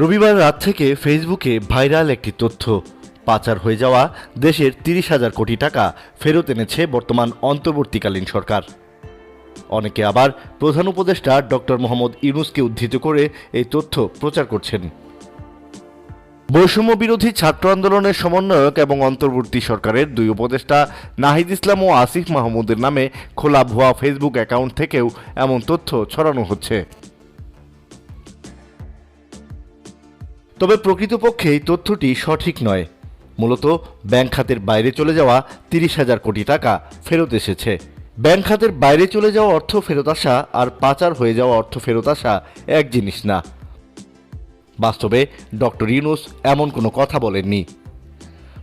রবিবার রাত থেকে ফেসবুকে ভাইরাল একটি তথ্য। পাচার হয়ে যাওয়া দেশের তিরিশ হাজার কোটি টাকা ফেরত এনেছে বর্তমান অন্তর্বর্তীকালীন সরকার। অনেকে আবার প্রধান উপদেষ্টা ডক্টর মোহাম্মদ ইউনুসকে উদ্ধৃত করে এই তথ্য প্রচার করছেন। বৈষম্য বিরোধী ছাত্র আন্দোলনের সমন্বয়ক এবং অন্তর্বর্তী সরকারের দুই উপদেষ্টা নাহিদ ইসলাম ও আসিফ মাহমুদের নামে খোলা ভুয়া ফেসবুক অ্যাকাউন্ট থেকেও এমন তথ্য ছড়ানো হচ্ছে। তবে প্রকৃতপক্ষে এই তথ্যটি সঠিক নয়। মূলত ব্যাংক খাতের বাইরে চলে যাওয়া তিরিশ হাজার কোটি টাকা ফেরত এসেছে। ব্যাংক খাতের বাইরে চলে যাওয়া অর্থ ফেরত আসা আর পাচার হয়ে যাওয়া অর্থ ফেরত আসা এক জিনিস না। বাস্তবে ডক্টর ইউনুস এমন কোনো কথা বলেননি।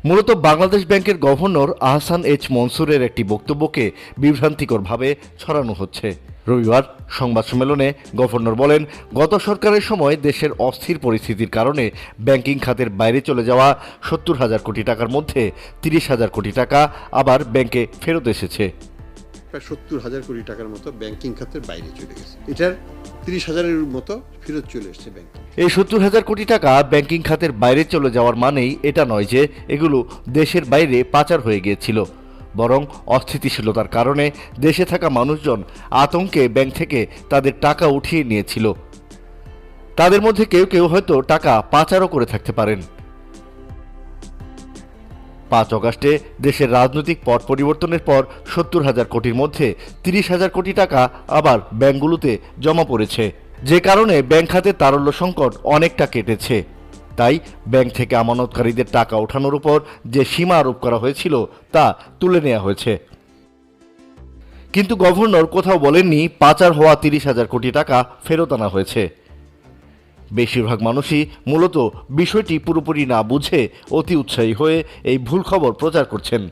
মূলত বাংলাদেশ ব্যাংকের গভর্নর আহসান এইচ মনসুরের একটি বক্তব্যকে বিভ্রান্তিকরভাবে ছড়ানো হচ্ছে। রবিবার সংবাদ সম্মেলনে গভর্নর বলেন গত সরকারের সময় দেশের অস্থির পরিস্থিতির কারণে ব্যাংকিং খাতের বাইরে চলে যাওয়া সত্তর হাজার কোটি টাকার মধ্যে তিরিশ হাজার কোটি টাকা আবার ব্যাংকে ফেরত এসেছে। প্রায় সত্তর হাজার কোটি টাকার মতো ব্যাংকিং খাতের বাইরে চলে গেছে। এটার তিরিশ হাজারের মতো ফেরত চলে এসেছে ব্যাংক। এই সত্তর হাজার কোটি টাকা ব্যাংকিং খাতের বাইরে চলে যাওয়ার মানেই এটা নয় যে এগুলো দেশের বাইরে পাচার হয়ে গিয়েছিল। বরং অস্থিতিশীলতার কারণে দেশে থাকা মানুষজন আতঙ্কে ব্যাংক থেকে তাদের টাকা উঠিয়ে নিয়েছিল। তাদের মধ্যে কেউ কেউ হয়তো টাকা পাচারও করে থাকতে পারেন। পাঁচ অগাস্টে দেশের রাজনৈতিক পট পরিবর্তনের পর সত্তর হাজার কোটির মধ্যে তিরিশ হাজার কোটি টাকা আবার ব্যাংকগুলোতে জমা পড়েছে। যে কারণে ব্যাংক খাতে তারল্য সংকট অনেকটা কেটেছে। তাই ব্যাংক থেকে আমানতকারীদের টাকা ওঠানোর উপর যে সীমা আরোপ করা হয়েছিল তা তুলে নেওয়া হয়েছে। কিন্তু গভর্নর কোথাও বলেননি পাচার হওয়া তিরিশ হাজার কোটি টাকা ফেরত আনা হয়েছে। বেশিরভাগ মানুষই মূলত বিষয়টি পুরোপুরি না বুঝে অতি উৎসাহী হয়ে এই ভুল খবর প্রচার করছেন।